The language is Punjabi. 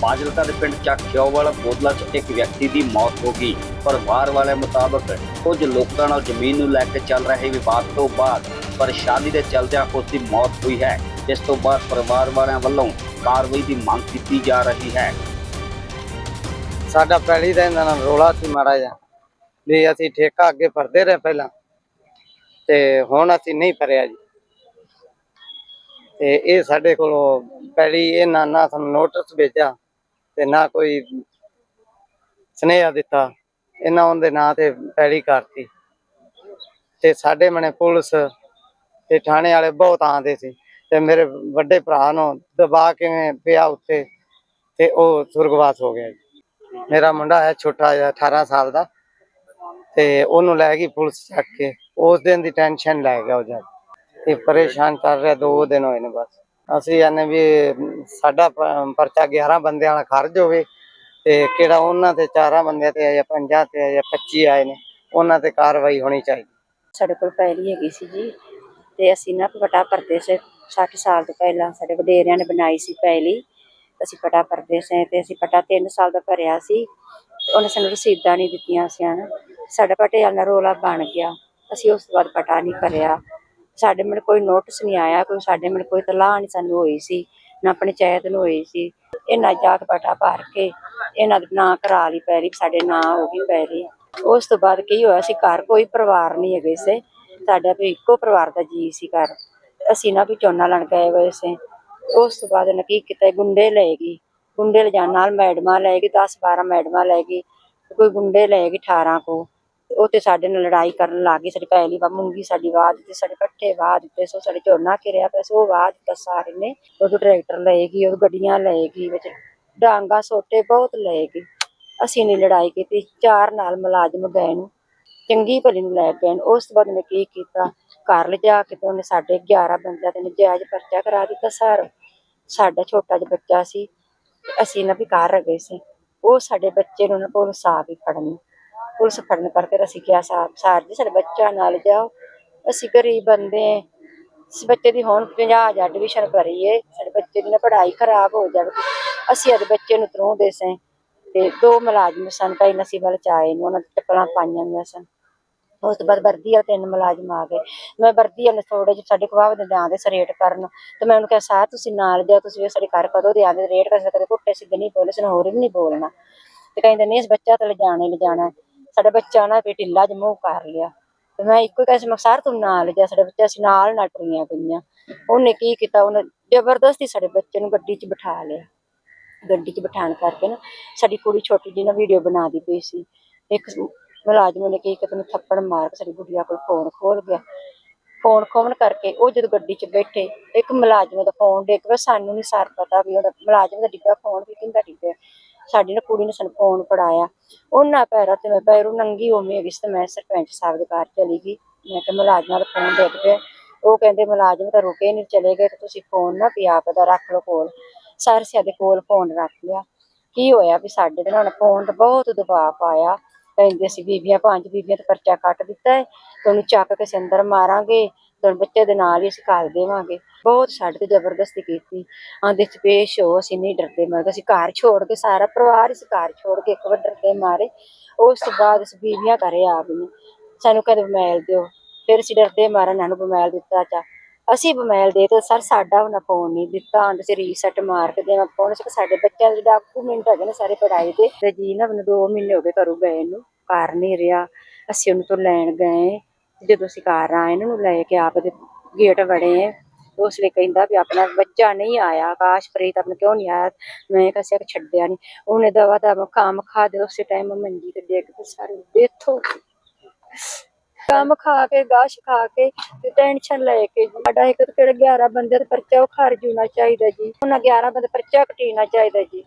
ਫਾਜ਼ਿਲਕਾ ਦੇ ਪਿੰਡ ਚੱਕ ਖਿਓਵਾਲ, ਬੋਦਲਾ 'ਚ ਇੱਕ ਵਿਅਕਤੀ ਦੀ ਮੌਤ ਹੋ ਗਈ। ਪਰਿਵਾਰ ਵਾਲਿਆਂ ਮੁਤਾਬਕ ਕੁਝ ਲੋਕਾਂ ਨਾਲ ਜ਼ਮੀਨ ਨੂੰ ਲੈ ਕੇ ਚੱਲ ਰਹੇ ਵਿਵਾਦ ਤੋਂ ਬਾਅਦ ਪਰੇਸ਼ਾਨੀ ਦੇ ਚਲਦਿਆਂ ਉਸ ਦੀ ਮੌਤ ਹੋਈ ਹੈ। ਇਸ ਤੋਂ ਬਾਅਦ ਪਰਿਵਾਰ ਵਾਲਿਆਂ ਵੱਲੋਂ ਕਾਰਵਾਈ ਦੀ ਮੰਗ ਕੀਤੀ ਜਾ ਰਹੀ ਹੈ। ਸਾਡਾ ਪਹਿਲੀ ਦਾ ਇਹਨਾਂ ਨਾਲ ਰੋਲਾ ਸੀ ਮਾੜਾ ਜਿਹਾ, ਵੀ ਅਸੀਂ ਠੇਕਾ ਅੱਗੇ ਭਰਦੇ ਰਹੇ ਪਹਿਲਾਂ, ਤੇ ਹੁਣ ਅਸੀਂ ਨਹੀਂ ਭਰਿਆ ਜੀ। ਤੇ ਇਹ ਸਾਡੇ ਕੋਲੋਂ ਪਹਿਲੀ ਇਹ ਨਾਨਾ ਸਾਨੂੰ ਨੋਟਿਸ ਭੇਜਿਆ ਤੇ ਨਾ ਕੋਈ ਸੁਨੇਹਾ ਦਿੱਤਾ ਇਹਨਾਂ ਉਹਦੇ ਨਾਂ ਤੇ ਪਹਿਲੀ ਕਰਤੀ। ਤੇ ਸਾਡੇ ਮਨੇ ਪੁਲਿਸ ਤੇ ਥਾਣੇ ਵਾਲੇ ਬਹੁਤ ਆਂਦੇ ਸੀ ਤੇ ਮੇਰੇ ਵੱਡੇ ਭਰਾ ਨੂੰ ਦਬਾ ਕੇ ਪਿਆ ਉੱਤੇ ਤੇ ਉਹ ਸੁਰਗਵਾਸ ਹੋ ਗਿਆ ਜੀ। ਮੇਰਾ ਮੁੰਡਾ ਹੈ ਛੋਟਾ ਜਿਹਾ 18 ਸਾਲ ਦਾ ਤੇ ਉਹਨੂੰ ਲੈ ਗਈ ਪੁਲਿਸ ਚੱਕ ਕੇ। ਉਸ ਦਿਨ ਦੀ ਟੈਨਸ਼ਨ ਲੈ ਗਿਆ ਉਹ ਜਾ ਤੇ ਪਰੇਸ਼ਾਨ ਕਰ ਰਿਹਾ, ਦੋ ਦਿਨ ਹੋਏ ਨੇ ਬਸ। ਅਸੀਂ ਇਹਨੇ ਵੀ ਸਾਡਾ ਪਰਚਾ 11 ਬੰਦਿਆਂ ਵਾਲਾ ਖਰਚ ਹੋਵੇ ਤੇ ਕਿਹੜਾ ਉਹਨਾਂ ਤੇ ਚਾਰਾਂ ਬੰਦਿਆਂ ਤੇ ਆਇਆ ਪੰਜਾਂ ਤੇ ਆਇਆ 25 ਆਏ ਨੇ, ਉਹਨਾਂ ਤੇ ਕਾਰਵਾਈ ਹੋਣੀ ਚਾਹੀਦੀ। ਸਾਡੇ ਕੋਲ ਪਹਿਲੀ ਹੈਗੀ ਸੀ ਜੀ ਤੇ ਅਸੀਂ ਨਾ ਪਟਾ ਭਰਦੇ ਸੀ 60 ਸਾਲ ਤੋਂ ਪਹਿਲਾਂ ਸਾਡੇ ਵਡੇਰਿਆਂ ਨੇ ਬਣਾਈ ਸੀ ਪਹਿਲੀ, ਅਸੀਂ ਪਟਾ ਭਰਦੇ ਸੀ ਤੇ ਅਸੀਂ ਪਟਾ 3 ਸਾਲ ਦਾ ਭਰਿਆ ਸੀ ਤੇ ਉਹਨੇ ਸਾਨੂੰ ਰਸੀਦਾਂ ਨਹੀਂ ਦਿੱਤੀਆਂ ਸੀ ਹਨ। ਸਾਡਾ ਪਟਿਆਲਾ ਰੋਲਾ ਬਣ ਗਿਆ, ਅਸੀਂ ਉਸ ਤੋਂ ਬਾਅਦ ਪਟਾ ਨਹੀਂ ਭਰਿਆ। ਸਾਡੇ ਮਨ ਕੋਈ ਨੋਟਿਸ ਨਹੀਂ ਆਇਆ, ਕੋਈ ਸਾਡੇ ਮਨ ਕੋਈ ਤਲਾਹ ਨਹੀਂ ਸਾਨੂੰ ਹੋਈ ਸੀ, ਨਾ ਪੰਚਾਇਤ ਨੂੰ ਹੋਈ ਸੀ। ਇਹਨਾਂ ਜਾ ਕੇ ਪਟਾ ਭਰ ਕੇ ਇਹਨਾਂ ਦੇ ਨਾਂ ਕਰਾ ਲਈ ਪਹਿਲੀ ਸਾਡੇ ਨਾਂ ਹੋ ਗਈ ਪਹਿਲੀ ਉਸ ਤੋਂ ਬਾਅਦ ਕੀ ਹੋਇਆ ਸੀ, ਘਰ ਕੋਈ ਪਰਿਵਾਰ ਨਹੀਂ ਹੈਗੇ ਸੀ। ਸਾਡਾ ਵੀ ਇੱਕੋ ਪਰਿਵਾਰ ਦਾ ਜੀ ਸੀ ਘਰ। ਅਸੀਂ ਨਾ ਵੀ ਝੋਨਾ ਲੈਣ ਗਏ ਹੋਏ ਸੀ। ਉਸ ਤੋਂ ਬਾਅਦ ਇਹਨਾਂ ਕੀ ਕੀਤਾ ਗੁੰਡੇ ਲੈ ਗਈ। ਗੁੰਡੇ ਲਿਜਾਣ ਨਾਲ ਮੈਡਮਾਂ ਲੈ ਗਈ 10 12 ਮੈਡਮਾਂ ਲੈ ਗਈ। ਕੋਈ ਗੁੰਡੇ ਲੈ ਗਈ 18 ਕੋ। ਉਹ ਤੇ ਸਾਡੇ ਨਾਲ ਲੜਾਈ ਕਰਨ ਲੱਗ ਗਈ, ਸਾਡੀ ਪਹਿਲੀ ਵਾਰ ਮੂੰਗੀ ਸਾਡੀ ਵਾਹ ਦਿੱਤੀ, ਸਾਡੇ ਪੱਠੇ ਵਾਹ ਦਿੱਤੇ, ਸੋ ਸਾਡੇ ਝੋਨਾ ਘਿਰਿਆ ਪਿਆ, ਸੀ ਉਹ ਵਾਹ ਸਾਰੇ ਨੇ। ਉਦੋਂ ਟਰੈਕਟਰ ਲਏਗੀ ਉਹ ਗੱਡੀਆਂ ਲਏਗੀ ਗਈ, ਵਿੱਚ ਡਾਂਗਾ ਸੋਟੇ ਬਹੁਤ ਲਏ ਗਈ ਅਸੀਂ ਨੇ ਲੜਾਈ ਕੀਤੀ, ਚਾਰ ਨਾਲ ਮੁਲਾਜ਼ਮ ਗਏ ਨੂੰ, ਚੰਗੀ ਭਲੀ ਨੂੰ ਲੈ ਗਏ ਉਸ ਤੋਂ ਬਾਅਦ ਉਹਨੇ ਕੀ ਕੀਤਾ, ਘਰ ਲਿਜਾ ਕੇ ਤੇ ਉਹਨੇ ਸਾਡੇ 11 ਬੰਦਿਆਂ ਤੇ ਨਜਾਇਜ਼ ਪਰਚਾ ਕਰਾ ਦਿੱਤਾ ਸਰ। ਸਾਡਾ ਛੋਟਾ ਜਿਹਾ ਬੱਚਾ ਸੀ, ਅਸੀਂ ਨਾ ਵੀ ਘਰ ਗਏ ਸੀ। ਉਹ ਸਾਡੇ ਬੱਚੇ ਨੂੰ ਨਾ ਪੁਲਿਸ ਆ ਵੀ ਫੜਨ। ਪੁਲਿਸ ਫੜਨ ਕਰਕੇ ਅਸੀਂ ਕਿਹਾ ਸਾਹਿਬ ਸਰ ਜੀ, ਸਾਡੇ ਬੱਚਾ ਨਾਲ ਜਾਓ। ਅਸੀਂ ਗਰੀਬ ਬੰਦੇ ਹਾਂ। ਇਸ ਬੱਚੇ ਦੀ ਹੁਣ 50000 ਐਡਮਿਸ਼ਨ ਭਰੀ ਏ। ਸਾਡੇ ਬੱਚੇ ਦੀ ਨਾ ਪੜ੍ਹਾਈ ਖਰਾਬ ਹੋ ਜਾਵੇ। ਅਸੀਂ ਅੱਜ ਬੱਚੇ ਨੂੰ ਤਰੋਂ ਦੇ ਸੇ। ਤੇ ਦੋ ਮੁਲਾਜ਼ਮ ਸਨ, ਕਈ ਨਸੀਬ ਵਾਲੇ ਚਾਏ ਨੂੰ, ਉਹਨਾਂ ਦੀ ਚੱਪਲਾਂ ਪਾਈਆਂ ਹੋਈਆਂ ਸਨ। ਉਸ ਤੋਂ ਬਾਅਦ ਵਰਦੀ ਵਾਲੇ ਤਿੰਨ ਮੁਲਾਜ਼ਮ ਆ ਗਏ। ਮੈਂ ਵਰਦੀ ਵਾਲੇ ਥੋੜੇ ਜਿਹੇ ਸਾਡੇ ਕੋਲ ਦੇ ਆਂਦੇ ਸੀ ਰੇਟ ਕਰਨ। ਤੇ ਮੈਂ ਉਹਨੂੰ ਕਿਹਾ, ਸਾਰ, ਤੁਸੀਂ ਨਾਲ ਜਾਓ, ਤੁਸੀਂ ਵੀ ਸਾਡੇ ਘਰ ਕਦੋਂ ਦੇ ਆਂਦੇ ਰੇਟ ਕਰ ਸਕਦੇ ਘੁੱਟੇ ਸਿੱਧੇ ਨਹੀਂ ਬੋਲੇ, ਸਾਨੂੰ ਹੋਰ ਵੀ ਨਹੀਂ ਬੋਲਣਾ। ਤੇ ਕਹਿੰਦੇ, ਨਹੀਂ ਇਸ ਬੱਚਾ ਤਾਂ ਲਿਜਾਣਾ ਹੀ ਲਿਜਾਣਾ ਹੈ। ਸਾਡਾ ਬੱਚਾ ਨਾ ਵੀ ਢਿੱਲਾ ਜਿਹਾ ਮੂੰਹ ਕਰ ਲਿਆ। ਤੇ ਮੈਂ ਇੱਕੋ ਹੀ ਕਿਹਾ ਸੀ ਮੈਂ ਸਾਰ ਤੂੰ ਨਾਲ ਜਾ, ਸਾਡੇ ਬੱਚਾ ਸੀ ਨਾਲ ਨਾ ਟਰੀਆਂ ਪਈਆਂ। ਉਹਨੇ ਕੀ ਕੀਤਾ, ਉਹਨੇ ਜ਼ਬਰਦਸਤੀ ਸਾਡੇ ਬੱਚੇ ਨੂੰ ਗੱਡੀ 'ਚ ਬਿਠਾ ਲਿਆ। ਗੱਡੀ 'ਚ ਬਿਠਾਣ ਕਰਕੇ ਨਾ ਸਾਡੀ ਕੁੜੀ ਛੋਟੀ ਜਿਹੀ ਨਾ ਵੀਡੀਓ ਬਣਾ ਦੀ ਪਈ ਸੀ। ਇੱਕ ਮੁਲਾਜ਼ਮ ਨੇ ਕੀ ਕੀਤਾ ਨੂੰ ਥੱਪੜ ਮਾਰ ਕੇ ਸਾਡੀ ਗੁੱਡੀਆ ਕੋਲ ਫੋਨ ਖੋਲ ਗਿਆ। ਫੋਨ ਖੋਲਣ ਕਰਕੇ ਉਹ ਜਦੋਂ ਗੱਡੀ 'ਚ ਬੈਠੇ, ਇੱਕ ਮੁਲਾਜ਼ਮ ਦਾ ਫੋਨ ਡਿੱਗ ਪਿਆ। ਸਾਨੂੰ ਨਹੀਂ ਸਾਰ ਪਤਾ ਵੀ ਉਹਦਾ ਮੁਲਾਜ਼ਮ ਦਾ ਡਿੱਗਾ ਫੋਨ ਵੀ ਕਿੰਦਾ ਡਿੱਗਿਆ। ਸਾਡੀ ਨਾ ਕੁੜੀ ਨੇ ਸਾਨੂੰ ਫੋਨ ਫੜਾਇਆ। ਉਹਨਾਂ ਪੈਰਾਂ ਤੇ ਮੈਂ ਪੈਰੋਂ ਨੰਗੀ ਹੋਮੀ ਹੈਗੀ ਤੇ ਮੈਂ ਸਰਪੰਚ ਸਾਹਿਬ ਦੇ ਘਰ ਚਲੀ ਗਈ। ਮੈਂ ਕਿਹਾ ਮੁਲਾਜ਼ਮਾਂ ਦਾ ਫੋਨ ਡਿੱਗ ਪਿਆ। ਉਹ ਕਹਿੰਦੇ ਮੁਲਾਜ਼ਮ ਤਾਂ ਰੁਕੇ ਨਹੀਂ ਚਲੇ ਗਏ ਤੇ ਤੁਸੀਂ ਫੋਨ ਨਾ ਵੀ ਆਪ ਦਾ ਰੱਖ ਲਓ ਕੋਲ। ਸਾਰੇ ਦੇ ਕੋਲ ਫੋਨ ਰੱਖ ਲਿਆ। ਕੀ ਹੋਇਆ ਵੀ ਸਾਡੇ ਤੇ ਨਾਲ ਫੋਨ ਤੇ ਬਹੁਤ ਦਬਾਅ ਪਾਇਆ। ਕਹਿੰਦੇ ਸੀ ਬੀਬੀਆਂ, ਪੰਜ ਬੀਬੀਆਂ ਤੇ ਪਰਚਾ ਕੱਟ ਦਿੱਤਾ ਹੈ ਤੇ ਉਹਨੂੰ ਚੱਕ ਕੇ ਅਸੀਂ ਅੰਦਰ ਮਾਰਾਂਗੇ। ਤੇ ਬੱਚੇ ਦੇ ਨਾਲ ਹੀ ਅਸੀਂ ਘਰ ਦੇਵਾਂਗੇ। ਬਹੁਤ ਸਾਡੇ ਤੇ ਜ਼ਬਰਦਸਤੀ ਕੀਤੀ। ਆਂਦੇ ਚ ਪੇਸ਼ ਹੋ, ਅਸੀਂ ਨਹੀਂ ਡਰਦੇ। ਮਰ ਅਸੀਂ ਘਰ ਛੋੜ ਕੇ, ਸਾਰਾ ਪਰਿਵਾਰ ਇਸ ਘਰ ਛੋੜ ਕੇ ਇੱਕ ਵਾਰ ਡਰਦੇ ਮਾਰੇ। ਉਸ ਤੋਂ ਬਾਅਦ ਅਸੀਂ ਬੀਬੀਆਂ ਘਰੇ ਆ ਗਈਆਂ। ਸਾਨੂੰ ਕਹਿੰਦੇ ਬਮੈਲ ਦਿਓ। ਫਿਰ ਅਸੀਂ ਡਰਦੇ ਮਾਰੇ ਇਹਨਾਂ ਨੂੰ ਬਮੈਲ ਦਿੱਤਾ ਚਾ ਅਸੀਂ ਬਮੈਲ ਦੇ ਤੇ ਸਰ, ਸਾਡਾ ਉਹਨਾਂ ਫੋਨ ਨਹੀਂ ਦਿੱਤਾ। ਆਂਦੇ ਸੀ, ਰੀਸੈਟ ਮਾਰ ਕੇ ਦੇਵਾਂ। ਫੋਨ ਸੀ? ਸਾਡੇ ਬੱਚਿਆਂ ਦੇ ਡਾਕੂਮੈਂਟ ਹੈਗੇ ਨੇ ਸਾਰੇ ਪੜਾਈ ਦੇ। ਤੇ ਜੀ ਨਾ ਮੈਨੂੰ 2 ਮਹੀਨੇ ਹੋ ਗਏ ਘਰੋਂ ਗਏ ਨੂੰ। ਘਰ ਨਹੀਂ ਰਿਹਾ। ਅਸੀਂ ਉਹਨੂੰ ਤੋਂ ਲੈਣ ਗਏ। ਜਦੋਂ ਅਸੀਂ ਘਰ ਆਏ, ਇਹਨਾਂ ਨੂੰ ਲੈ ਕੇ ਆਪ ਦੇ ਗੇਟ ਵੜੇ ਉਸ ਲਈ ਕਹਿੰਦਾ ਵੀ ਆਪਣਾ ਬੱਚਾ ਨਹੀਂ ਆਇਆ ਆਕਾਸ਼ਪ੍ਰੀਤ ਆਪਣਾ ਕਿਉਂ ਨਹੀਂ ਆਇਆ? ਮੈਂ ਕਿਹਾ ਸਿਰ ਛੱਡਿਆ ਨਹੀਂ ਉਹਨੇ ਦਵਾ ਦਾ ਕੰਮ ਖਾ ਦੇ ਉਸੇ ਟਾਈਮ ਮੰਜੀ ਤੇ ਡਿੱਗ ਕੇ ਸਾਰੇ ਡੈਥ ਕੰਮ ਖਾ ਕੇ, ਗਾਸ਼ ਖਾ ਕੇ ਤੇ ਟੈਨਸ਼ਨ ਲੈ ਕੇ। ਜੀ। ਸਾਡਾ ਇੱਕ ਤਾਂ ਕਿਹੜਾ 11 ਬੰਦੇ ਦਾ ਪਰਚਾ ਉਹ ਖਰਚ ਚਾਹੀਦਾ ਜੀ। ਉਹਨਾਂ 11 ਬੰਦੇ ਪਰਚਾ ਕਟੀਣਾ ਚਾਹੀਦਾ ਜੀ।